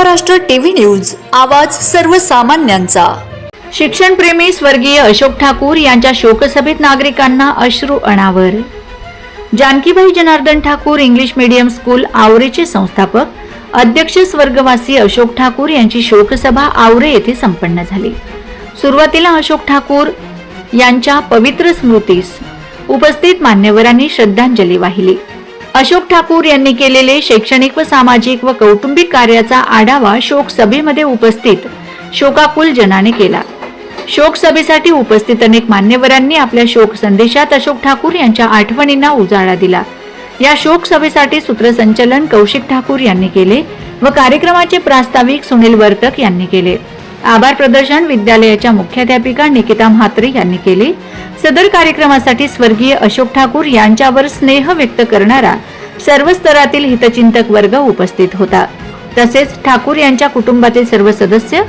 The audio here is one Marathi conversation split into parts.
महाराष्ट्र टीव्ही न्यूज आवाज सर्वसामान्यांचा. शिक्षणप्रेमी स्वर्गीय अशोक ठाकूर यांच्या शोकसभेत नागरिकांना अश्रू अनावर. Janakibai Janardan Thakur English medium school आवरेचे संस्थापक अध्यक्ष स्वर्गवासी अशोक ठाकूर यांची शोकसभा आवरे येथे संपन्न झाली. सुरुवातीला अशोक ठाकूर यांच्या पवित्र स्मृतीस उपस्थित मान्यवरांनी श्रद्धांजली वाहिली. अशोक ठाकूर यांनी केलेले शैक्षणिक व सामाजिक व कौटुंबिक कार्याचा आढावा शोक सभेमध्ये उपस्थित शोकाकुल जनाने केला. शोक सभेसाठी उपस्थित अनेक मान्यवरांनी आपल्या शोक संदेशात अशोक ठाकूर यांच्या आठवणींना उजाळा दिला. या शोक सभेसाठी सूत्रसंचलन कौशिक ठाकूर यांनी केले व कार्यक्रमाचे प्रास्ताविक सुनील वर्तक यांनी केले. आभार प्रदर्शन विद्यालयाच्या मुख्याध्यापिका निकिता म्हात्रे यांनी केले. सदर कार्यक्रमासाठी स्वर्गीय अशोक ठाकूर यांच्यावर स्नेह व्यक्त करणारा सर्व स्तरातील हितचिंतक वर्ग उपस्थित होता. तसेच ठाकूर यांच्या कुटुंबातील सर्व सदस्य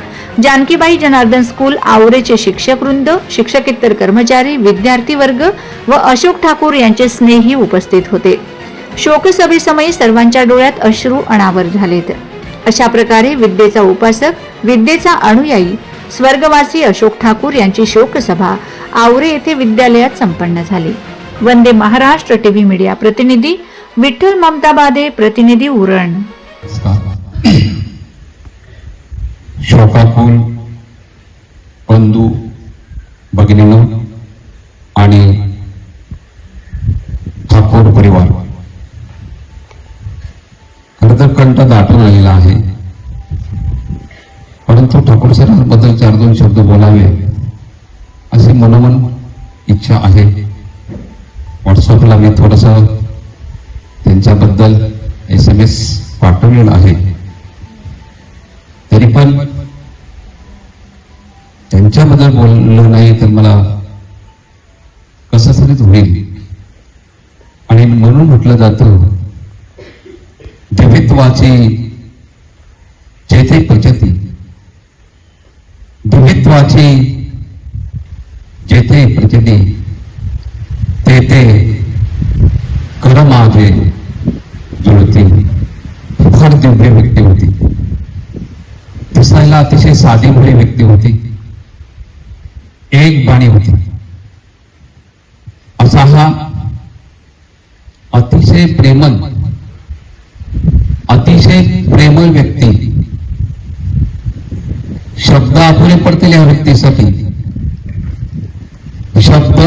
जानकीबाई जनार्दन स्कूल आवरेचे शिक्षक वृंद शिक्षकेतर कर्मचारी विद्यार्थी वर्ग व अशोक ठाकूर यांचे स्नेही उपस्थित होते. शोकसभेसमयी सर्वांच्या डोळ्यात अश्रू अनावर झालेत. अशा प्रकारे विद्येचा उपासक विद्येचा अनुयायी स्वर्गवासी अशोक ठाकूर यांची शोकसभा आवरे येथे विद्यालयात संपन्न झाली. वंदे महाराष्ट्र टीव्ही मीडिया प्रतिनिधी विठ्ठल ममताबादे प्रतिनिधी उरण. शोकाकुल बंधू भगिनीनो आणि ठाकूर परिवार. खरं तर कंठ दाटून आलेला आहे. परंतु ठाकूर सरांबद्दल चार दोन शब्द बोलावे अशी मनोमन इच्छा आहे. व्हॉट्सअपला मी थोडस त्यांच्याबद्दल एस एम एस पाठवलेला आहे. तरी पण त्यांच्याबद्दल बोललो नाही तर मला कसं तरीच होईल. आणि म्हणून म्हटलं जातं दिव्यत्वाची जेथे प्रचती दिव्यत्वाची जेथे प्रचिती तेथे कर माझे जुळते फार दिव्य व्यक्ती होती. दिसायला अतिशय साधी मुळे व्यक्ती होती. एक बाणी होती. असा हा अतिशय प्रेमन अतिशय प्रेमळ व्यक्ती शब्द अपुरे पडतील या व्यक्तीसाठी. शब्द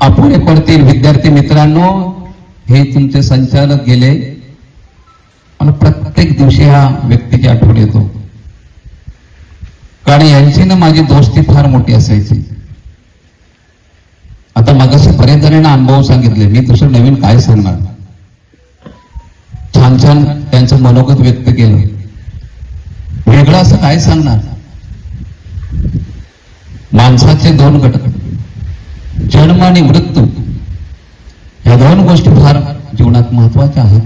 अपुरे पडतील. विद्यार्थी मित्रांनो हे तुमचे संचालक गेले. आणि प्रत्येक दिवशी ह्या व्यक्तीची आठवण येतो. कारण यांची ना माझी दोस्ती फार मोठी असायची. आता मागाशी बरेच जणांना अनुभव सांगितले. मी दुसरं नवीन काय सांगणार? छान छान त्यांचं मनोगत व्यक्त केलं. वेगळं असं काय सांगणार? माणसाचे दोन घटक. जन्म आणि मृत्यू. या दोन गोष्टी फार जीवनात महत्त्वाच्या आहेत.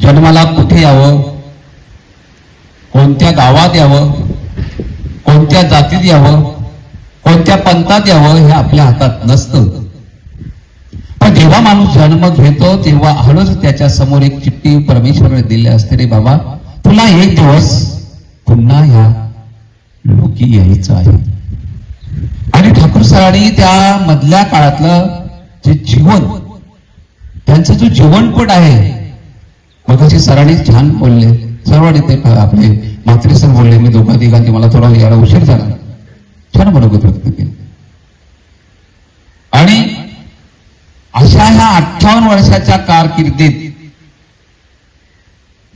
जन्माला कुठे यावं? कोणत्या गावात यावं? कोणत्या जातीत यावं? कोणत्या पंथात यावं हे आपल्या हातात नसतं. पण जेव्हा माणूस जन्म घेतो तेव्हा हळूच त्याच्यासमोर एक चिठ्ठी परमेश्वराने दिली असते रे बाबा तुला एक दिवस पुन्हा ह्या यायचं आहे. आणि ठाकूर सरांनी त्या मधल्या काळातलं जे जीवन त्यांचं जो जीवनपट आहे मग सरांनी छान बोलले. सर्वांनी ते आपले म्हात्रे सर बोलले मी दोघा तिघांची मला थोडा यायला उशीर झाला. छान मनोगत व्यक्त केलं. आणि अशा ह्या अठ्ठावन्न वर्षाच्या कारकिर्दीत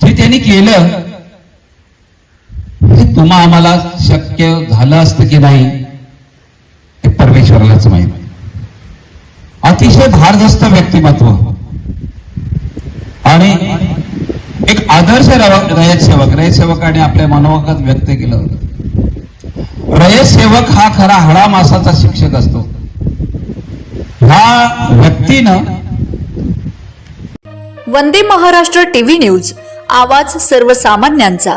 जे त्यांनी केलं कर्म आम्हाला शक्य झालं असतं की नाही ते परमेश्वरालाच माहीत अतिशय भारदस्त व्यक्तिमत्व. आणि एक आदर्श रव- रयत सेवक रयत सेवकाने आपल्या मनोगत व्यक्त केलं होतं. रयत सेवक हा खरा हळा मासाचा शिक्षक असतो. ह्या व्यक्तीनं वंदे महाराष्ट्र टीव्ही न्यूज आवाज सर्वसामान्यांचा.